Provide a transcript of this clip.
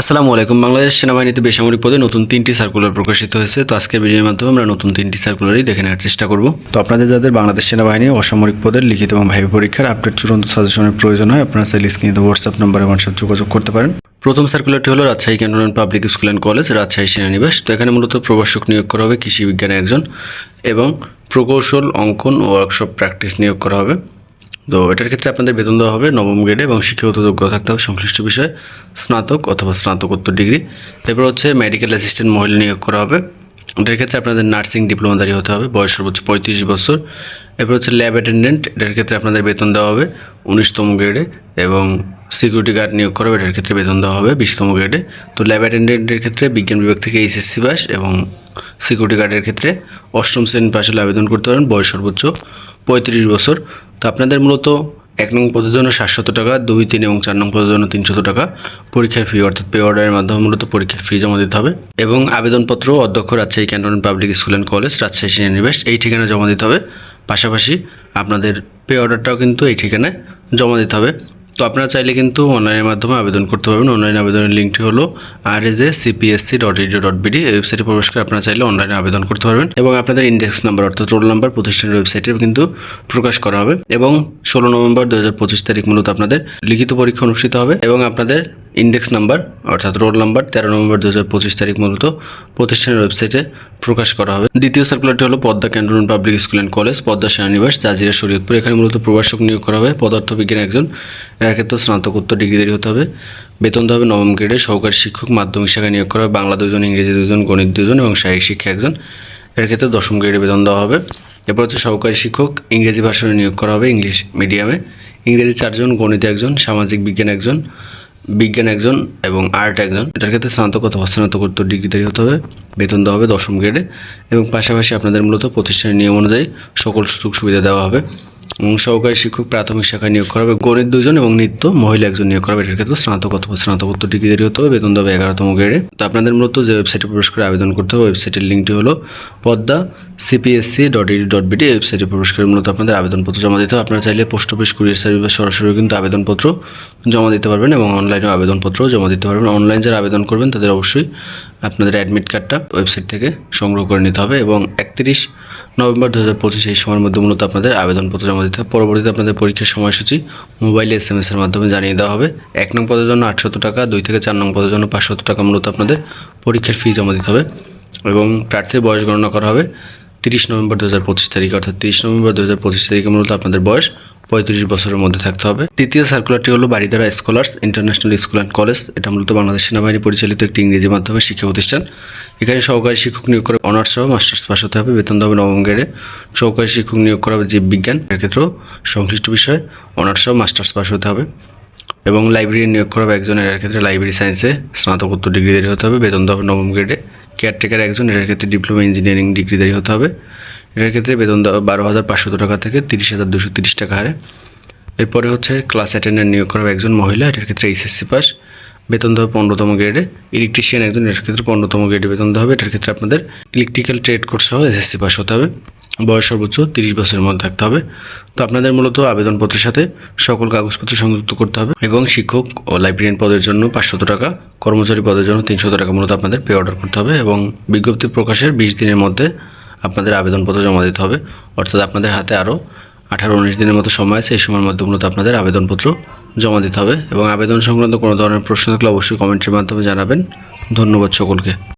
আসসালামু আলাইকুম। বাংলাদেশ সেনাবাহিনীতে বেসামরিক পদে নতুন তিনটি সার্কুলার প্রকাশিত হয়েছে। তো আজকের ভিডিওর মাধ্যমে আমরা নতুন তিনটি সার্কুলারই দেখে নেওয়ার চেষ্টা করব। তো আপনাদের যাদের বাংলাদেশ সেনাবাহিনী অসামরিক পদের লিখিত এবং ভাইভা পরীক্ষার আপডেট চূড়ান্ত সাজেশনের প্রয়োজন হয়, আপনারা চাইলে স্ক্রিনে হোয়াটসঅ্যাপ নম্বরে আমার সাথে যোগাযোগ করতে পারেন। প্রথম সার্কুলারটি হলো Rajshahi cantonment public school and college, Rajshahi সেনানিবাস। তো এখানে মূলত প্রভাষক নিয়োগ করা হবে, কৃষি বিজ্ঞানে একজন এবং প্রকৌশল, অঙ্কন ওয়ার্কশপ প্র্যাকটিস নিয়োগ করা হবে। তো এটার ক্ষেত্রে আপনাদের বেতন দেওয়া হবে নবম গ্রেডে এবং শিক্ষাগত যোগ্যতা থাকতে হবে সংশ্লিষ্ট বিষয়ে, স্নাতক অথবা স্নাতকোত্তর ডিগ্রি এরপর হচ্ছে মেডিকেল অ্যাসিস্ট্যান্ট মহিলা নিয়োগ করা হবে। এটার ক্ষেত্রে আপনাদের নার্সিং ডিপ্লোমাদারি হতে হবে, বয়স সর্বোচ্চ পঁয়ত্রিশ বছর। এরপর হচ্ছে ল্যাব অ্যাটেন্ডেন্ট এটার ক্ষেত্রে আপনাদের বেতন দেওয়া হবে উনিশতম গ্রেডে এবং সিকিউরিটি গার্ড নিয়োগ করা হবে, এটার ক্ষেত্রে বেতন দেওয়া হবে বিশতম গ্রেডে তো ল্যাব অ্যাটেন্ডেন্টের ক্ষেত্রে বিজ্ঞান বিভাগ থেকে এইচএসসি পাস এবং সিকিউরিটি গার্ডের ক্ষেত্রে অষ্টম শ্রেণি পাশে আবেদন করতে পারেন, বয়স সর্বোচ্চ পঁয়ত্রিশ বছর। তো আপনাদের মূলত এক নং পদের জন্য সাতশত টাকা, দুই তিন এবং চার নং পদের জন্য তিনশত টাকা। পরীক্ষার ফি অর্থাৎ পে অর্ডারের মাধ্যমে মূলত পরীক্ষার ফি জমা দিতে হবে। এবং আবেদনপত্র অধ্যক্ষ Rajshahi cantonment public school and college, Rajshahi সেনানিবাস এই ঠিকানায় জমা দিতে হবে। পাশাপাশি আপনাদের পে অর্ডারটাও কিন্তু এই ঠিকানায় জমা দিতে হবে। তো আপনারা চাইলে কিন্তু অনলাইনের মাধ্যমে আবেদন করতে পারবেন। অনলাইন আবেদনের লিঙ্কটি হলো R S A CPSC dot EDU dot BD এই ওয়েবসাইটে প্রবেশ করে আপনারা চাইলে অনলাইনে আবেদন করতে পারবেন এবং আপনাদের ইন্ডেক্স নাম্বার অর্থাৎ রোল নাম্বার প্রতিষ্ঠানের ওয়েবসাইটে কিন্তু প্রকাশ করা হবে এবং ষোলো নভেম্বর দু হাজার পঁচিশ তারিখ মূলত আপনাদের লিখিত পরীক্ষা অনুষ্ঠিত হবে এবং আপনাদের ইন্ডেক্স নাম্বার অর্থাৎ রোল নাম্বার তেরো নভেম্বর দু হাজার পঁচিশ তারিখ মূলত প্রতিষ্ঠানের ওয়েবসাইটে প্রকাশ করা হবে। দ্বিতীয় সার্কুলারটি হলো Padma cantonment public school and college Padma সেনানিবাস Jajira, Shariatpur. এখানে মূলত প্রভাষক নিয়োগ করা হবে। পদার্থবিজ্ঞান একজন। এর ক্ষেত্রে স্নাতকোত্তর ডিগ্রিধারী হতে হবে। বেতন দেওয়া হবে নবম গ্রেডে সহকারী শিক্ষক, মাধ্যমিক শাখায় নিয়োগ করা হবে। বাংলা দুজন ইংরেজি দুজন গণিত দুজন এবং শারীরিক শিক্ষা একজন। এর ক্ষেত্রে দশম গ্রেডে বেতন দেওয়া হবে। এরপর হচ্ছে সহকারী শিক্ষক, ইংরেজি ভাষণে নিয়োগ করা হবে ইংলিশ মিডিয়ামে ইংরেজি চারজন, গণিত একজন, সামাজিক বিজ্ঞান একজন। বিজ্ঞান একজন এবং আর্ট একজন। এটার ক্ষেত্রে স্নাতক অথবা স্নাতকোত্তর ডিগ্রিধারী হতে হবে, বেতন দেওয়া হবে দশম গ্রেডে এবং পাশাপাশি আপনাদের মূলত প্রতিষ্ঠানের নিয়ম অনুযায়ী সকল সুযোগ সুবিধা দেওয়া হবে। এবং সহকারী শিক্ষক প্রাথমিক শাখায় নিয়োগ করা হবে গণিত দুজন এবং নৃত্য মহিলা একজন নিয়োগ করা হবে এটার ক্ষেত্রে স্নাতক অথবা স্নাতকোত্তর ডিগ্রিধারী হতে হবে। বেতন হবে এগারোতম গ্রেডে তো আপনাদের মূলত যে ওয়েবসাইটে প্রবেশ করে আবেদন করতে হবে ওয়েবসাইটের লিঙ্কটি হলো Padma CPSC dot ED dot BD ওয়েবসাইটে প্রবেশ করে মূলত আপনাদের আবেদনপত্র জমা দিতে হবে। আপনারা চাইলে পোস্ট অফিস কুরিয়ার সার্ভিস বা সরাসরি কিন্তু আবেদনপত্র জমা দিতে পারবেন এবং অনলাইনেও আবেদনপত্রও জমা দিতে পারবেন। অনলাইন যারা আবেদন করবেন, তাদের অবশ্যই আপনাদের অ্যাডমিট কার্ডটা ওয়েবসাইট থেকে সংগ্রহ করে নিতে হবে এবং একত্রিশ নভেম্বর দু হাজার পঁচিশ এই সময়ের মধ্যে মূলত আপনাদের আবেদনপত্র জমা দিতে হবে। পরবর্তীতে আপনাদের পরীক্ষার সময়সূচি মোবাইল এস এম এসের মাধ্যমে জানিয়ে দেওয়া হবে। এক নং পদের জন্য আটশত টাকা, দুই থেকে চার নং পদের জন্য পাঁচশত টাকা মূলত আপনাদের পরীক্ষার ফি জমা দিতে হবে এবং প্রার্থীর বয়স গণনা করা হবে তিরিশ নভেম্বর দু হাজার পঁচিশ তারিখ, অর্থাৎ তিরিশ নভেম্বর দু হাজার পঁচিশ তারিখে মূলত আপনাদের বয়স পঁয়ত্রিশ বছরের মধ্যে থাকতে হবে। তৃতীয় সার্কুলারটি হলো Baridhara scholars international school and college এটা মূলত বাংলাদেশ সেনাবাহিনী পরিচালিত একটি ইংরেজি মাধ্যমে শিক্ষা প্রতিষ্ঠান। এখানে সহকারী শিক্ষক নিয়োগ করে অনার্স সহ মাস্টার্স পাস হতে হবে। বেতন হবে নবম গ্রেডে সহকারী শিক্ষক নিয়োগ করা হবে জীববিজ্ঞান। এর ক্ষেত্রেও সংশ্লিষ্ট বিষয়ে অনার্স সহ মাস্টার্স পাস হতে হবে। এবং লাইব্রেরি নিয়োগ করা হবে একজনের। এর ক্ষেত্রে লাইব্রেরি সায়েন্সে স্নাতকোত্তর ডিগ্রিধারী হতে হবে। বেতন হবে নবম গ্রেডে কেয়ারটেকার একজন। এটার ক্ষেত্রে ডিপ্লোমা ইঞ্জিনিয়ারিং ডিগ্রিধারী হতে হবে। এটার ক্ষেত্রে বেতন বারো হাজার পাঁচশো টাকা থেকে তিরিশ হাজার দুশো তিরিশ টাকা হারে। এরপরে হচ্ছে ক্লাস অ্যাটেন্ডেন্ট নিয়োগ করা একজন মহিলা, এটার ক্ষেত্রে এইচএসসি পাস বেতন দেওয়া পনেরোতম গ্রেডে ইলেকট্রিশিয়ান একজন, এটার ক্ষেত্রে পনেরোতম গ্রেডে বেতন দেওয়া হবে। এটার ক্ষেত্রে আপনাদের ইলেকট্রিক্যাল ট্রেড কোর্স সহ এসএসসি পাস হতে হবে। বয়স সর্বোচ্চ তিরিশ বছরের মধ্যে থাকতে হবে। তো আপনাদের মূলত আবেদনপত্রের সাথে সকল কাগজপত্র সংযুক্ত করতে হবে এবং শিক্ষক ও লাইব্রেরিয়ান পদের জন্য পাঁচশত টাকা, কর্মচারী পদের জন্য তিনশত টাকা মূলত আপনাদের পে অর্ডার করতে হবে এবং বিজ্ঞপ্তি প্রকাশের বিশ দিনের মধ্যে আপনাদের আবেদনপত্র জমা দিতে হবে। অর্থাৎ আপনাদের হাতে আরও আঠারো উনিশ দিনের মতো সময় আছে, এই সময়ের মধ্যে মূলত আপনাদের আবেদনপত্র জমা দিতে হবে। এবং আবেদন সংক্রান্ত কোনো ধরনের প্রশ্ন থাকলে অবশ্যই কমেন্টের মাধ্যমে জানাবেন। ধন্যবাদ সকলকে।